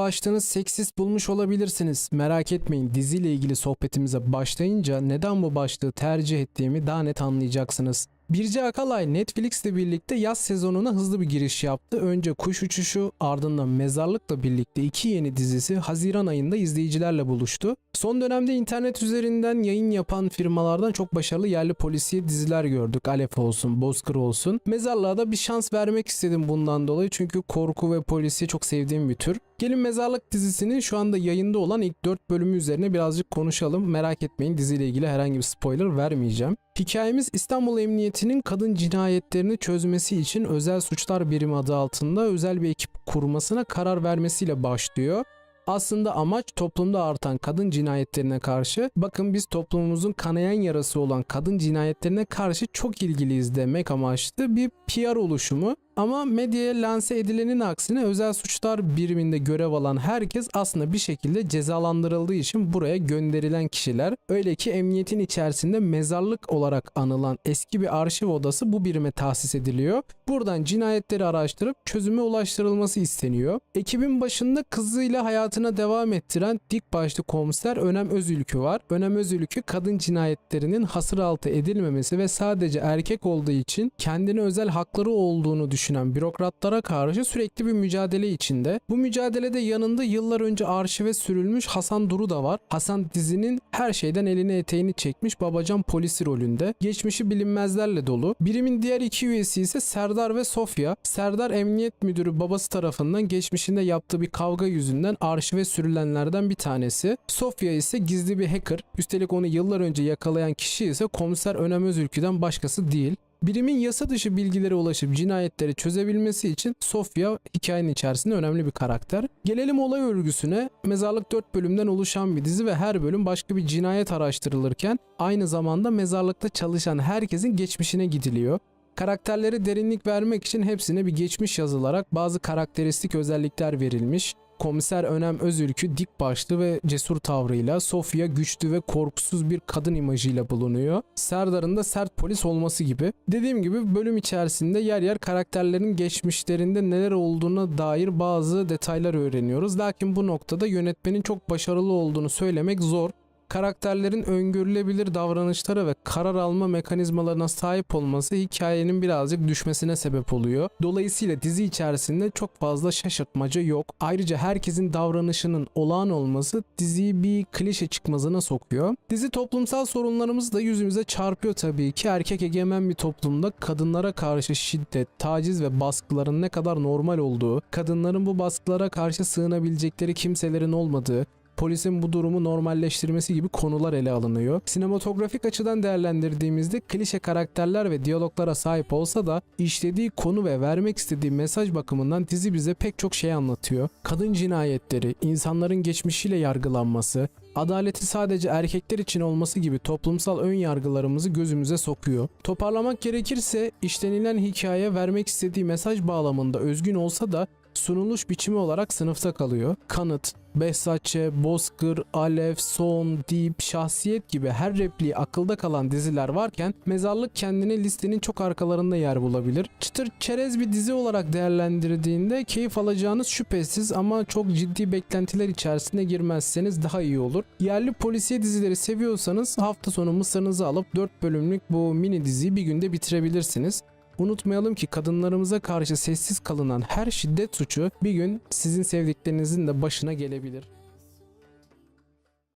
başlığını seksist bulmuş olabilirsiniz. Merak etmeyin diziyle ilgili sohbetimize başlayınca neden bu başlığı tercih ettiğimi daha net anlayacaksınız. Birce Akalay Netflix ile birlikte yaz sezonuna hızlı bir giriş yaptı. Önce Kuş Uçuşu ardından Mezarlık'la birlikte iki yeni dizisi Haziran ayında izleyicilerle buluştu. Son dönemde internet üzerinden yayın yapan firmalardan çok başarılı yerli polisiye diziler gördük. Alef olsun, Bozkır olsun. Mezarlığa da bir şans vermek istedim bundan dolayı çünkü korku ve polisiye çok sevdiğim bir tür. Gelin Mezarlık dizisinin şu anda yayında olan ilk 4 bölümü üzerine birazcık konuşalım. Merak etmeyin diziyle ilgili herhangi bir spoiler vermeyeceğim. Hikayemiz İstanbul Emniyeti'nin kadın cinayetlerini çözmesi için özel suçlar birimi adı altında özel bir ekip kurmasına karar vermesiyle başlıyor. Aslında amaç toplumda artan kadın cinayetlerine karşı bakın biz toplumumuzun kanayan yarası olan kadın cinayetlerine karşı çok ilgiliyiz demek amaçlı bir PR oluşumu. Ama medyaya lanse edilenin aksine özel suçlar biriminde görev alan herkes aslında bir şekilde cezalandırıldığı için buraya gönderilen kişiler. Öyle ki emniyetin içerisinde mezarlık olarak anılan eski bir arşiv odası bu birime tahsis ediliyor. Buradan cinayetleri araştırıp çözüme ulaştırılması isteniyor. Ekibin başında kızıyla hayatına devam ettiren dik başlı komiser Önem Özülkü var. Önem Özülkü kadın cinayetlerinin hasır altı edilmemesi ve sadece erkek olduğu için kendine özel hakları olduğunu düşünen bürokratlara karşı sürekli bir mücadele içinde. Bu mücadelede yanında yıllar önce arşive sürülmüş Hasan Duru da var. Hasan dizinin her şeyden elini eteğini çekmiş babacan polisi rolünde. Geçmişi bilinmezlerle dolu. Birimin diğer iki üyesi ise Serdar ve Sofya. Serdar emniyet müdürü babası tarafından geçmişinde yaptığı bir kavga yüzünden arşive sürülenlerden bir tanesi. Sofya ise gizli bir hacker. Üstelik onu yıllar önce yakalayan kişi ise komiser Önem Özülkü'den başkası değil. Birimin yasa dışı bilgilere ulaşıp cinayetleri çözebilmesi için Sofya hikayenin içerisinde önemli bir karakter. Gelelim olay örgüsüne. Mezarlık 4 bölümden oluşan bir dizi ve her bölüm başka bir cinayet araştırılırken aynı zamanda mezarlıkta çalışan herkesin geçmişine gidiliyor. Karakterlere derinlik vermek için hepsine bir geçmiş yazılarak bazı karakteristik özellikler verilmiş. Komiser Önem Özülkü dik başlı ve cesur tavrıyla, Sofya güçlü ve korkusuz bir kadın imajıyla bulunuyor. Serdar'ın da sert polis olması gibi. Dediğim gibi bölüm içerisinde yer yer karakterlerin geçmişlerinde neler olduğuna dair bazı detaylar öğreniyoruz. Lakin bu noktada yönetmenin çok başarılı olduğunu söylemek zor karakterlerin öngörülebilir davranışlara ve karar alma mekanizmalarına sahip olması hikayenin birazcık düşmesine sebep oluyor. Dolayısıyla dizi içerisinde çok fazla şaşırtmaca yok. Ayrıca herkesin davranışının olağan olması diziyi bir klişe çıkmazına sokuyor. Dizi toplumsal sorunlarımız da yüzümüze çarpıyor tabii ki. Erkek egemen bir toplumda kadınlara karşı şiddet, taciz ve baskıların ne kadar normal olduğu, kadınların bu baskılara karşı sığınabilecekleri kimselerin olmadığı, polisin bu durumu normalleştirmesi gibi konular ele alınıyor. Sinematografik açıdan değerlendirdiğimizde klişe karakterler ve diyaloglara sahip olsa da işlediği konu ve vermek istediği mesaj bakımından dizi bize pek çok şey anlatıyor. Kadın cinayetleri, insanların geçmişiyle yargılanması, adaleti sadece erkekler için olması gibi toplumsal ön yargılarımızı gözümüze sokuyor. Toparlamak gerekirse işlenilen hikaye vermek istediği mesaj bağlamında özgün olsa da sunuluş biçimi olarak sınıfta kalıyor. Kanıt, Behzatçı, Bozkır, Alev, Son, Deep, Şahsiyet gibi her repliği akılda kalan diziler varken Mezarlık kendini listenin çok arkalarında yer bulabilir. Çıtır çerez bir dizi olarak değerlendirdiğinde keyif alacağınız şüphesiz ama çok ciddi beklentiler içerisine girmezseniz daha iyi olur. Yerli polisiye dizileri seviyorsanız hafta sonu mısırınızı alıp 4 bölümlük bu mini diziyi bir günde bitirebilirsiniz. Unutmayalım ki kadınlarımıza karşı sessiz kalınan her şiddet suçu bir gün sizin sevdiklerinizin de başına gelebilir.